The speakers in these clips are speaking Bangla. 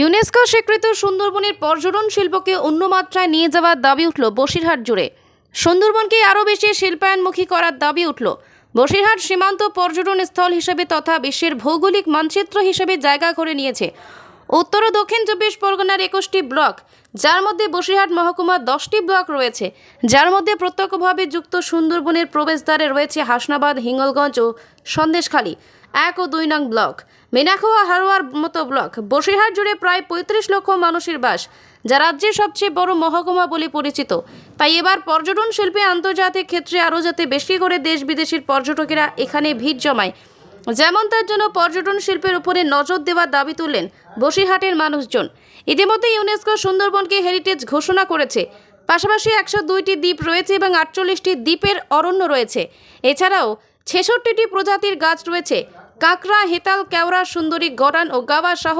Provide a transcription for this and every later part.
ইউনেস্কো স্বীকৃত সুন্দরবনের পর্যটন শিল্পকে অন্য মাত্রায় নিয়ে যাওয়ার দাবি উঠল বসিরহাট জুড়ে। সুন্দরবনকে আরও বেশি শিল্পায়নমুখী করার দাবি উঠল। বসিরহাট সীমান্ত পর্যটন স্থল হিসেবে তথা বিশ্বের ভৌগোলিক মানচিত্র হিসেবে জায়গা করে নিয়েছে। উত্তর ও দক্ষিণ চব্বিশ পরগনার একুশটি ব্লক, যার মধ্যে বসিরহাট মহকুমার দশটি ব্লক রয়েছে। যার মধ্যে প্রত্যক্ষভাবে যুক্ত সুন্দরবনের প্রবেশদ্বারে রয়েছে হাসনাবাদ, হিঙ্গলগঞ্জ ও সন্দেশখালী, এক ও দুই নং ব্লক। মিনাখোয়া হারোয়ার মতো ব্লক। বসিরহাট জুড়ে প্রায় পঁয়ত্রিশ লক্ষ মানুষের বাস, যা রাজ্যের সবচেয়ে বড় মহকুমা বলে পরিচিত। তাই এবার পর্যটন শিল্পে আন্তর্জাতিক ক্ষেত্রে আরও যাতে বেশি করে দেশ বিদেশের পর্যটকেরা এখানে ভিড় জমায়, যেমন তার জন্য পর্যটন শিল্পের উপরে নজর দেওয়ার দাবি তুললেন বসিরহাটের মানুষজন। ইতিমধ্যে ইউনেস্কো সুন্দরবনকে হেরিটেজ ঘোষণা করেছে। পাশাপাশি একশো দুইটি দ্বীপ রয়েছে এবং আটচল্লিশটি দ্বীপের অরণ্য রয়েছে। এছাড়াও ছেষট্টিটি প্রজাতির গাছ রয়েছে। কাঁকড়া, হেতাল, কেওড়া, সুন্দরী গরান ও গাওয়া সহ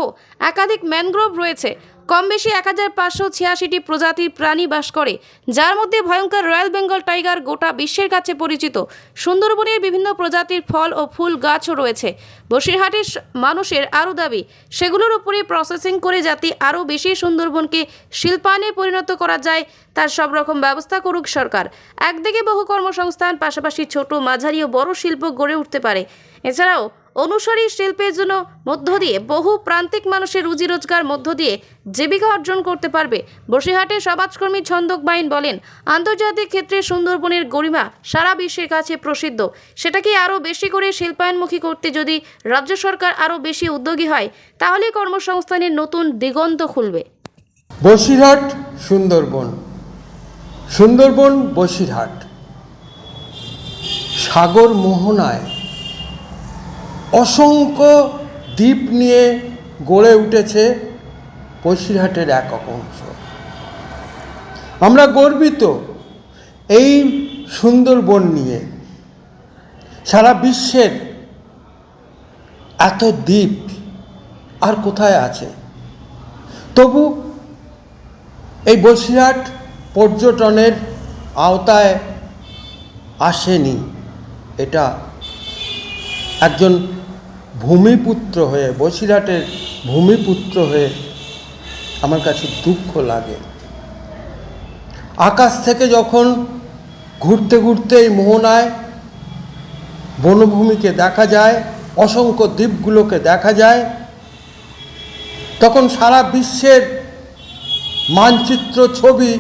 একাধিক ম্যানগ্রোভ রয়েছে। কম বেশি এক হাজার পাঁচশো ছিয়াশিটি প্রজাতির প্রাণী বাস করে, যার মধ্যে ভয়ঙ্কর রয়্যাল বেঙ্গল টাইগার গোটা বিশ্বের কাছে পরিচিত। সুন্দরবনের বিভিন্ন প্রজাতির ফল ও ফুল গাছও রয়েছে। বসিরহাটের মানুষের আরও দাবি, সেগুলোর উপরে প্রসেসিং করে যাতে আরও বেশি সুন্দরবনকে শিল্পায়নে পরিণত করা যায়, তার সব রকম ব্যবস্থা করুক সরকার। একদিকে বহু কর্মসংস্থান, পাশাপাশি ছোট, মাঝারি ও বড় শিল্প গড়ে উঠতে পারে। এছাড়াও অনুসারী শিল্পের জন্য মধ্য দিয়ে বহু প্রান্তিক মানুষের রুজি রোজগার মধ্য দিয়ে জীবিকা অর্জন করতে পারবে। বসিরহাটের সমাজকর্মী ছন্দক বাইন বলেন, আন্তর্জাতিক ক্ষেত্রে সুন্দরবনের গরিমা সারা বিশ্বের কাছে প্রসিদ্ধ। সেটাকে আরও বেশি করে শিল্পায়নমুখী করতে যদি রাজ্য সরকার আরও বেশি উদ্যোগী হয়, তাহলে কর্মসংস্থানের নতুন দিগন্ত খুলবে। বসিরহাট, সুন্দরবন। সুন্দরবন, বসিরহাট। সাগর মোহনায় অসংখ্য দ্বীপ নিয়ে গড়ে উঠেছে বসিরহাটের এক অংশ। আমরা গর্বিত এই সুন্দরবন নিয়ে। সারা বিশ্বের এত দ্বীপ আর কোথায় আছে? তবু এই বসিরহাট পর্যটনের আওতায় আসেনি এটা একজন ভূমিপুত্র হয়ে, বসিরহাটের ভূমিপুত্র হয়ে আমার কাছে দুঃখ লাগে। আকাশ থেকে যখন ঘুরতে ঘুরতে এই মোহনায় বনভূমিকে দেখা যায়, অসংখ্য দ্বীপগুলোকে দেখা যায়, তখন সারা বিশ্বের মানচিত্র ছবি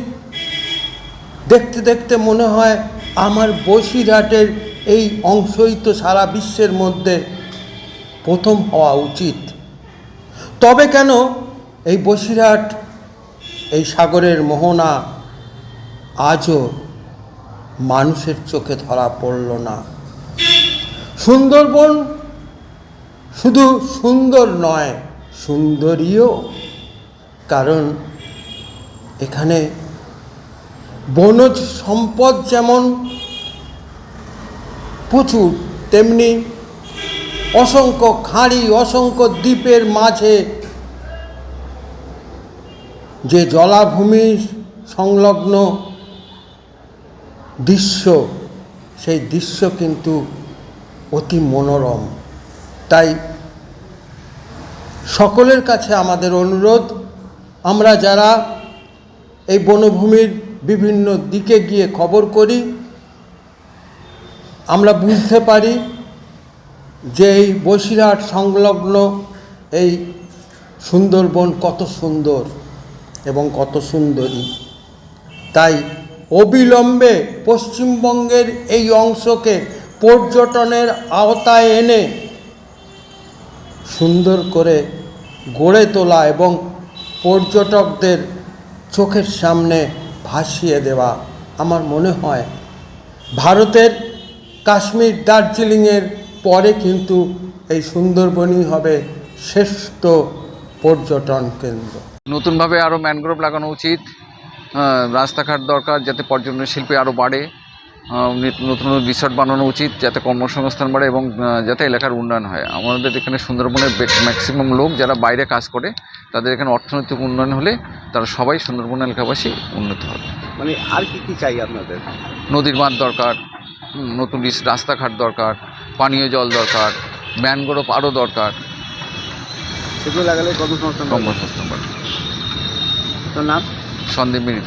দেখতে দেখতে মনে হয় আমার বসিরহাটের এই অংশই তো সারা বিশ্বের মধ্যে প্রথম হওয়া উচিত। তবে কেন এই বসিরহাট, এই সাগরের মোহনা আজও মানুষের চোখে ধরা পড়ল না? সুন্দরবন শুধু সুন্দর নয়, সুন্দরীও। কারণ এখানে বনজ সম্পদ যেমন প্রচুর, তেমনি অসংখ্য খাঁড়ি, অসংখ্য দ্বীপের মাঝে যে জলাভূমি সংলগ্ন দৃশ্য, সেই দৃশ্য কিন্তু অতি মনোরম। তাই সকলের কাছে আমাদের অনুরোধ, আমরা যারা এই বনভূমির বিভিন্ন দিকে গিয়ে খবর করি, আমরা বুঝতে পারি যে এই বসিরহাট সংলগ্ন এই সুন্দরবন কত সুন্দর এবং কত সুন্দরী। তাই অবিলম্বে পশ্চিমবঙ্গের এই অংশকে পর্যটনের আওতায় এনে সুন্দর করে গড়ে তোলা এবং পর্যটকদের চোখের সামনে ভাসিয়ে দেওয়া আমার মনে হয়। ভারতের কাশ্মীর দার্জিলিংয়ের পরে কিন্তু এই সুন্দরবনই হবে শ্রেষ্ঠ পর্যটন কেন্দ্র। নতুনভাবে আরও ম্যানগ্রোভ লাগানো উচিত। রাস্তাঘাট দরকার যাতে পর্যটন শিল্পে আরও বাড়ে। নতুন নতুন রিসর্ট বানানো উচিত যাতে কর্মসংস্থান বাড়ে এবং যাতে এলাকার উন্নয়ন হয়। আমাদের এখানে সুন্দরবনের ম্যাক্সিমাম লোক যারা বাইরে কাজ করে তাদের এখানে অর্থনৈতিক উন্নয়ন হলে তারা সবাই সুন্দরবন এলাকাবাসী উন্নত হবে। মানে আর কি কি চাই আপনাদের? নদীর বাঁধ দরকার নতুন রাস্তাঘাট দরকার পানীয় জল দরকার ম্যানগ্রোভ আরও দরকার। সেগুলো লাগালে কর্মসংস্থান। কর্মসংস্থান আপনার নাম? সন্দীপ মিনিট